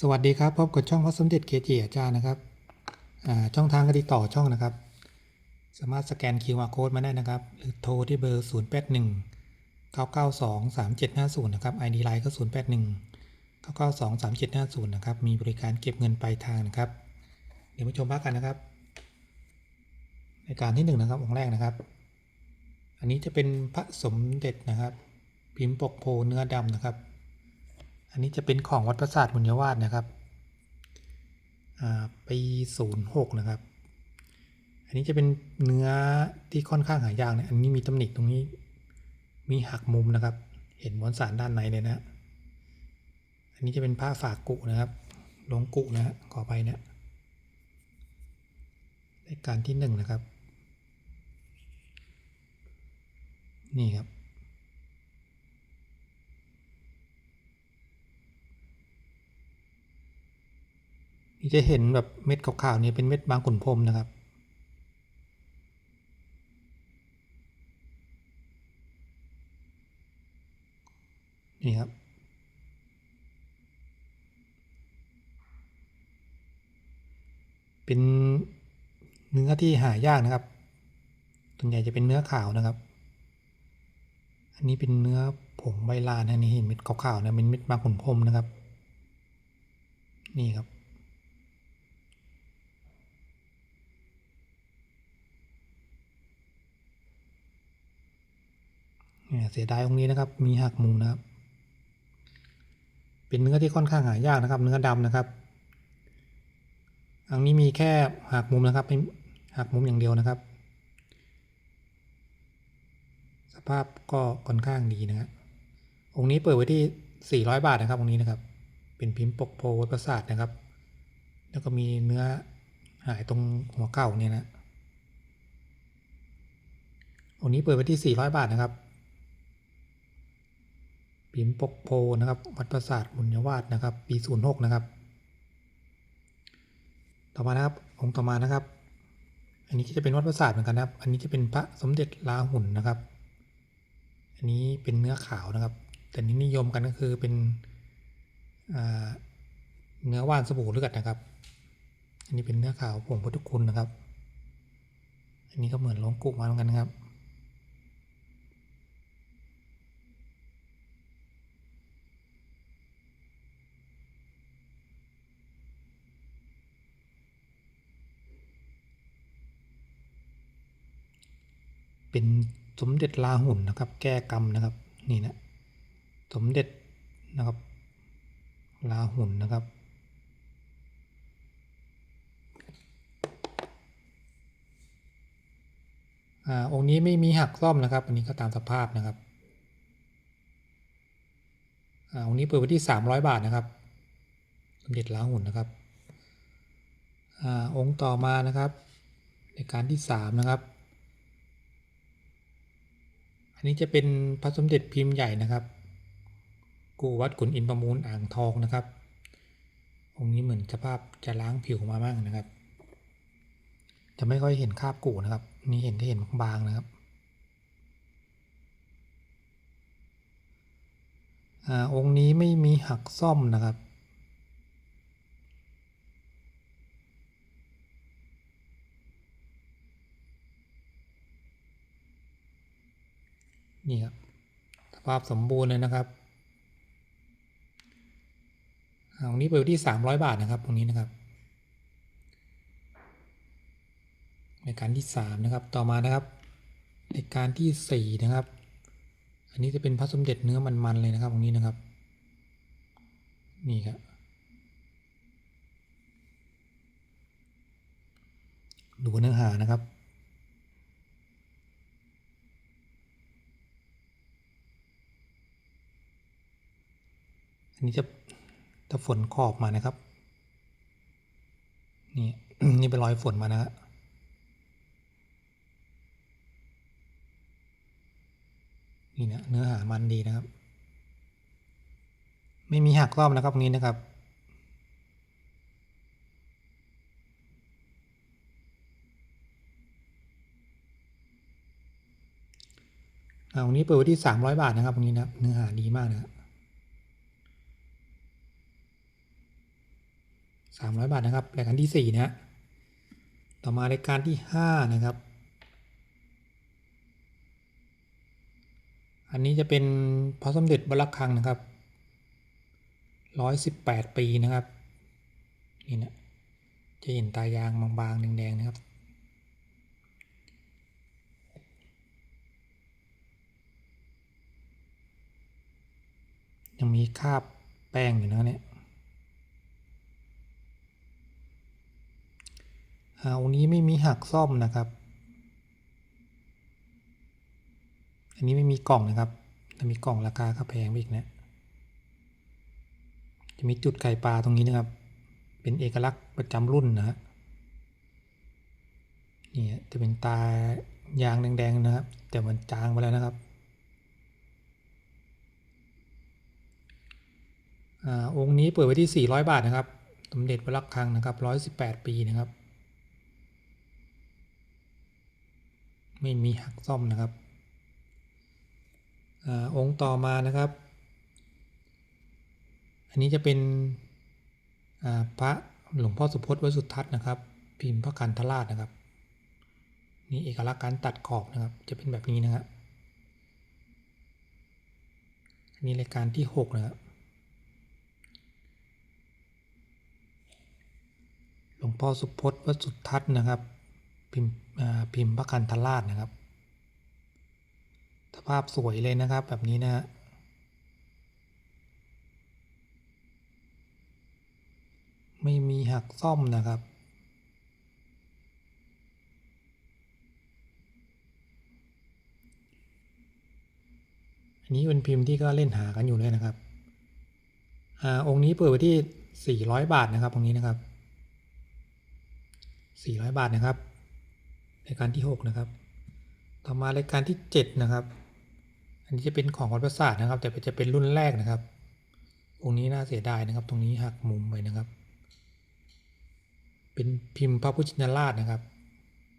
สวัสดีครับพบกับช่องพระสมเด็จเกจิอาจารย์นะครับช่องทางการติดต่อช่องนะครับ สามารถสแกน QR Code มาได้นะครับ หรือโทรที่เบอร์ 0 8 1 9 9 2 3 7 5 0 นะครับ ID Line ก็ 0 8 1 9 9 2 3 7 5 0 นะครับ มีบริการเก็บเงินปลายทางนะครับ เดี๋ยวมาชมภาพกันนะครับรายการที่ 1 นะครับองค์แรกนะครับ อันนี้จะเป็นพระสมเด็จนะครับ พิมพ์ปกโพเนื้อดำนะครับ อันนี้จะเป็นของวัดประสาทบุญยวาสนะครับอ่าปีศูนย์หกนะครับ อันนี้จะเป็นเนื้อที่ค่อนข้างหายากเนี่ยอันนี้มีตำหนิตรงนี้ มีหักมุมนะครับ เห็นมวลสารด้านในเลยนะ อันนี้จะเป็นผ้าฝากกุนะครับลงกุนะฮะขอไปเนี่ยรายการที่หนึ่งนะครับ นี่ครับ จะเห็นแบบเม็ดขาวๆนี่เป็นเม็ดบางขุนพรมนะครับนี่ครับ เป็นเนื้อที่หายากนะครับส่วนใหญ่จะเป็นเนื้อขาวนะครับ อันนี้เป็นเนื้อผงใบลานนะนี่เห็นเม็ดขาวๆนะเป็นเม็ดบางขุนพรมนะครับ นี่ครับ เสียดายตรงนี้นะครับ มีหักมุมนะครับ เป็นเนื้อที่ค่อนข้างหายากนะครับ เนื้อดำนะครับอันนี้มีแค่หักมุมนะครับไม่หักมุมอย่างเดียวนะครับ สภาพก็ค่อนข้างดีนะครับองค์นี้เปิดไว้ที่ 400 บาทนะครับองค์นี้นะครับ เป็นพิมพ์ปกโพวัดประสาทนะครับ แล้วก็มีเนื้อหายตรงหัวเก่าเนี่ยนะองค์นี้เปิดไว้ที่ 400 บาทนะครับ พิมพ์ปกโพนะครับ วัดประสาทบุญยวาสนะครับ ปี 06 นะครับ ต่อมานะครับองค์ต่อมานะครับ อันนี้ก็จะเป็นวัดประสาทเหมือนกันนะครับ อันนี้จะเป็นพระสมเด็จลาหุ่นนะครับ อันนี้เป็นเนื้อขาวนะครับ แต่นี้นิยมกันก็คือเป็นเนื้อว่านสบู่เลือดนะครับ อันนี้เป็นเนื้อขาวผงพุทธคุณนะครับ อันนี้ก็เหมือนลงกุมาเหมือนกันนะครับ เป็นสมเด็จลาหุ่นนะครับ แก้กรรมนะครับนี่นะสมเด็จนะครับลาหุ่นนะครับ อ่าองค์นี้ไม่มีหักซ่อมนะครับ อันนี้ก็ตามสภาพนะครับ อ่าองค์นี้เปิดไว้ที่สามร้อยบาทนะครับ สมเด็จล้าหุ่นนะครับ อ่าองค์ต่อมานะครับในการที่สามนะครับ อันนี้จะเป็นพระสมเด็จพิมพ์ใหญ่นะครับ กูวัดขุนอินประมูลอ่างทองนะครับ องค์นี้เหมือนสภาพจะล้างผิวมาบ้างนะครับ จะไม่ค่อยเห็นคราบกูนะครับ นี่เห็นได้เห็นบางๆนะครับอ่าองค์นี้ไม่มีหักซ่อมนะครับ นี่ครับสภาพสมบูรณ์เลยนะครับอ่าองนี้เปิดที่สามร้อยบาทนะครับ ตรงนี้นะครับรายการที่สามนะครับ ต่อมานะครับรายการที่สี่นะครับ อันนี้จะเป็นพระสมเด็จเนื้อมันๆเลยนะครับ ตรงนี้นะครับ นี่ครับดูเนื้อหานะครับ นี้จะจะฝนขอบมานะครับ นี่นี่เป็นรอยฝนมานะฮะนี่นะเนื้อหามันดีนะครับ ไม่มีหักรอบนะครับตรงนี้นะครับอ่าตรงนี้เปิดไว้ที่สามร้อยบาทนะครับตรงนี้นะเนื้อหาดีมากนะครับ สามร้อยบาทนะครับรายการที่สี่นะต่อมารายการที่ห้านะครับ อันนี้จะเป็นพระสมเด็จวัดระฆังนะครับร้อยสิบแปดปีนะครับ นี่นะจะเห็นตายางบางๆ แดงๆ นะครับยังมีคราบแป้งอยู่นะเนี่ย อาองค์นี้ไม่มีหักซ่อมนะครับ อันนี้ไม่มีกล่องนะครับถ้ามีกล่องราคาก็แพงไปอีกนะ จะมีจุดไข่ปลาตรงนี้นะครับ เป็นเอกลักษณ์ประจำรุ่นนะฮะนี่จะเป็นตายางแดงๆนะครับ แต่มันจางไปแล้วนะครับอ่าองค์นี้เปิดไว้ที่ 400 บาทนะครับ สมเด็จพระลักคังนะครับ 118 ปีนะครับ ไม่มีหักซ่อมนะครับอาองค์ต่อมานะครับ อันนี้จะเป็นอ่าพระหลวงพ่อสุพจน์วสุทัศน์นะครับ พิมพ์พระคันธราชนะครับนี่เอกลักษณ์การตัดขอบนะครับ จะเป็นแบบนี้นะครับอันนี้รายการที่6นะครับหลวงพ่อสุพจน์วสุทัศน์นะครับ พิมพ์ พิมพ์พระคันธราชนะครับ สภาพสวยเลยนะครับแบบนี้นะฮะไม่มีหักซ่อมนะครับ อันนี้เป็นพิมพ์ที่ก็เล่นหากันอยู่เลยนะครับ อ่า องค์นี้เปิดไว้ที่ 400 บาทนะครับตรงนี้นะครับ 400 บาทนะครับ รายการที่ 6 นะครับ ต่อมารายการที่ 7 นะครับ อันนี้จะเป็นของวัดประสาทนะครับ แต่จะเป็นรุ่นแรกนะครับองนี้น่าเสียดายนะครับ ตรงนี้หักมุมไปนะครับ เป็นพิมพ์พระพุทธชินราชนะครับ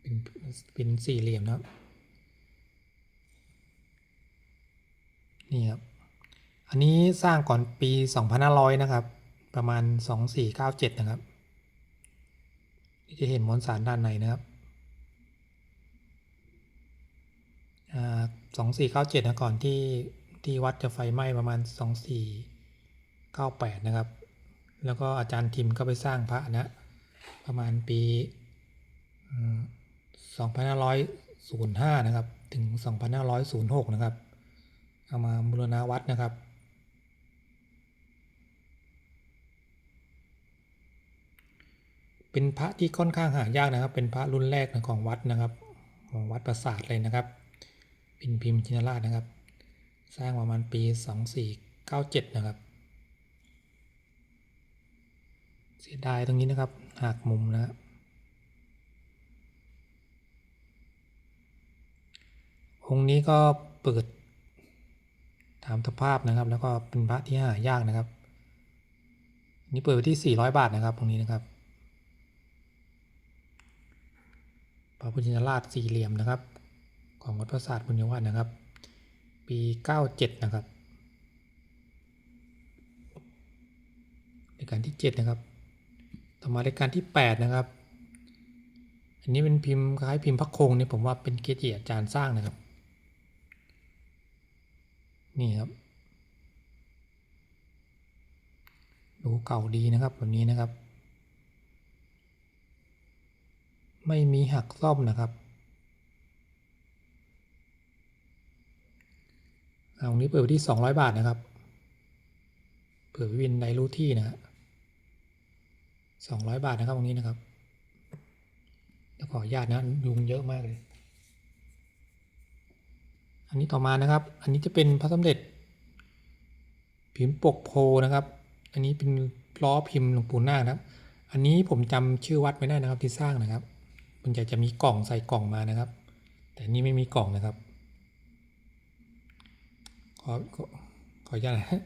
เป็นเป็นสี่เหลี่ยมนะครับ นี่ครับ อันนี้สร้างก่อนปี 2500 นะครับ ประมาณ 2497 นะครับจะเห็นมวลสารด้านในนะครับ สองสี่เก้าเจ็ดนะก่อนที่ที่วัดจะไฟไหม้ประมาณสองสี่เก้าแปดนะครับ แล้วก็อาจารย์ทิมก็ไปสร้างพระนะ ประมาณปีสองพันห้าร้อยศูนย์ห้านะครับ ถึงสองพันห้าร้อยศูนย์หกนะครับ เอามาบูรณาวัดนะครับเป็นพระที่ค่อนข้างหายากนะครับ เป็นพระรุ่นแรกของวัดนะครับ ของวัดประสาทเลยนะครับ เป็นพิมพ์ชินราชนะครับ สร้างประมาณปี 2497 นะครับ เสียดายตรงนี้นะครับหักมุมนะครับองค์นี้ก็เปิดตามสภาพนะครับ แล้วก็เป็นพระที่หายากนะครับ นี่เปิดไปที่ 400 บาทนะครับตรงนี้นะครับพระพุทธชินราชสี่เหลี่ยมนะครับ ของวัดประสาทบุญยวาสนะครับ ปี 97 นะครับรายการที่ 7 นะครับ ต่อมารายการที่ 8 นะครับ อันนี้เป็นพิมพ์คล้ายพิมพ์พระคงเนี่ยผมว่าเป็นเกจิอาจารย์สร้างนะครับ นี่ครับดูเก่าดีนะครับแบบนี้นะครับ ไม่มีหักซ่อมนะครับเอา ตรงนี้เปิดไปที่ 200 บาทนะครับเผื่อวินในรูที่นะฮะ200บาทนะครับตรงนี้นะครับแล้วขออนุญาตนะยุงเยอะมากเลย อันนี้ต่อมานะครับ อันนี้จะเป็นพระสมเด็จ พิมพ์ปกโพนะครับ อันนี้เป็นล้อพิมพ์หลวงปู่นาคนะครับ อันนี้ผมจำชื่อวัดไม่ได้นะครับที่สร้างนะครับมันจะจะมีกล่องใส่กล่องมานะครับ แต่นี่ไม่มีกล่องนะครับ ขอขออนุญาตนะ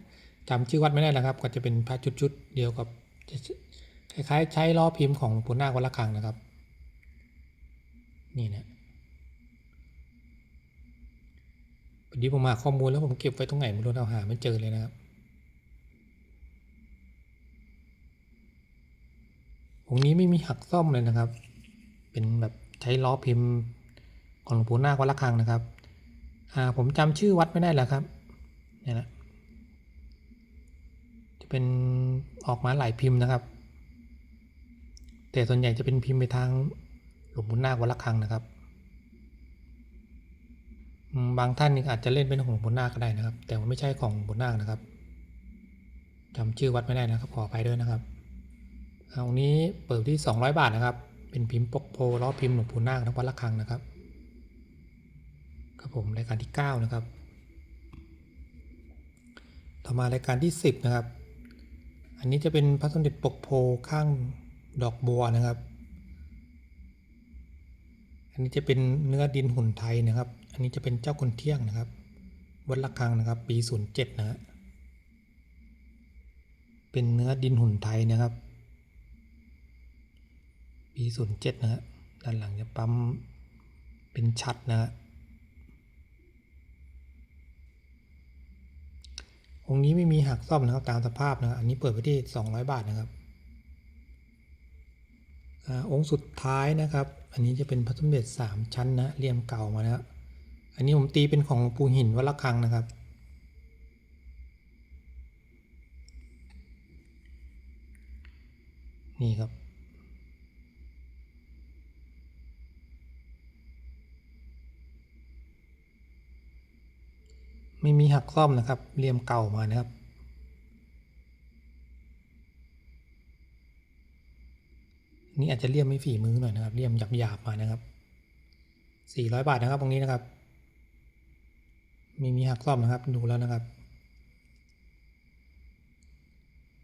จำชื่อวัดไม่ได้นะครับ ก็จะเป็นพระชุดๆเดียวกับคล้ายๆใช้ล้อพิมพ์ของหลวงปู่นาควัดละคังนะครับ นี่นะพอดีผมมาข้อมูลแล้วผมเก็บไว้ตรงไหนไม่รู้เราหาไม่เจอเลยนะครับ องนี้ไม่มีหักซ่อมเลยนะครับ เป็นแบบใช้ล้อพิมพ์ของหลวงปู่นาควัดละคังนะครับ อ่าผมจำชื่อวัดไม่ได้แล้วครับ นี่ยนะจะเป็นออกมาหลายพิมพ์นะครับ แต่ส่วนใหญ่จะเป็นพิมพ์ไปทางหลวงปู่นาควัดละคังนะครับ บางท่านนี่อาจจะเล่นเป็นของหลวงปู่นาคก็ได้นะครับ แต่ว่าไม่ใช่ของหลวงปู่นาคนะครับจำชื่อวัดไม่ได้นะครับขออภัยด้วยนะครับเอาอันนี้เปิดที่ 200 บาทนะครับ เป็นพิมพ์ปกโพล้อพิมพ์หลวงปู่นาควัดละคังนะครับครับผมรายการที่ 9 นะครับ ต่อมารายการที่ 10 นะครับ อันนี้จะเป็นพระสมเด็จปกโพข้างดอกบัวนะครับ อันนี้จะเป็นเนื้อดินหุ่นไทยนะครับ อันนี้จะเป็นเจ้าคนเที่ยงนะครับ วัดละคังนะครับ ปี 07 นะฮะเป็นเนื้อดินหุ่นไทยนะครับ ปี 07 นะฮะด้านหลังจะปั๊มเป็นชัดนะฮะ องค์นี้ไม่มีหักซ่อมนะครับตามสภาพนะครับอันนี้เปิดไปที่ 200 บาทนะครับองค์สุดท้ายนะครับ อันนี้จะเป็นพระสมเด็จ3ชั้นนะเลี่ยมเก่ามานะครับอันนี้ผมตีเป็นของหลวงปู่หินวัดละคังนะครับ นี่ครับ ไม่มีหักซ่อมนะครับเลียมเก่ามานะครับ นี่อาจจะเลียมไม่ฝีมือหน่อยนะครับเลียมหยาบๆมานะครับ400 บาทนะครับตรงนี้นะครับม่มีหักซ่อมนะครับดูแล้วนะครับ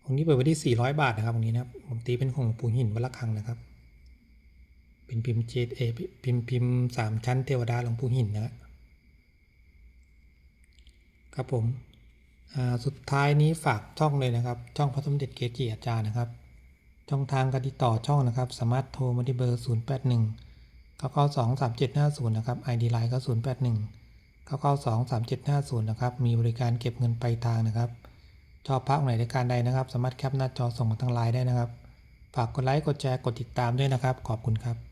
ตรงนี้เปิดไว้ที่ 400 บาทนะครับตรงนี้นะครับผมตีเป็นของปูหินวัดละคังนะครับ เป็นพิมพ์เจดเอพิมพ์พิมพ์สามชั้นเทวดาหลวงปู่หินนะครับ ครับผมสุดท้ายนี้ฝากช่องเลยนะครับ ช่องพระสมเด็จเกจิอาจารย์นะครับ ช่องทางการติดต่อช่องนะครับ สามารถโทรมาที่เบอร์ 0 8 1 9 9 2 3 7 5 0 นะครับ ID Line ก็ 0 8 1 9 9 2 3 7 5 0 นะครับ มีบริการเก็บเงินปลายทางนะครับชอบพักไหนในการใดนะครับ สามารถแคปหน้าจอส่งมาทางไลน์ได้นะครับ ฝากกดไลค์กดแชร์กดติดตามด้วยนะครับ ขอบคุณครับ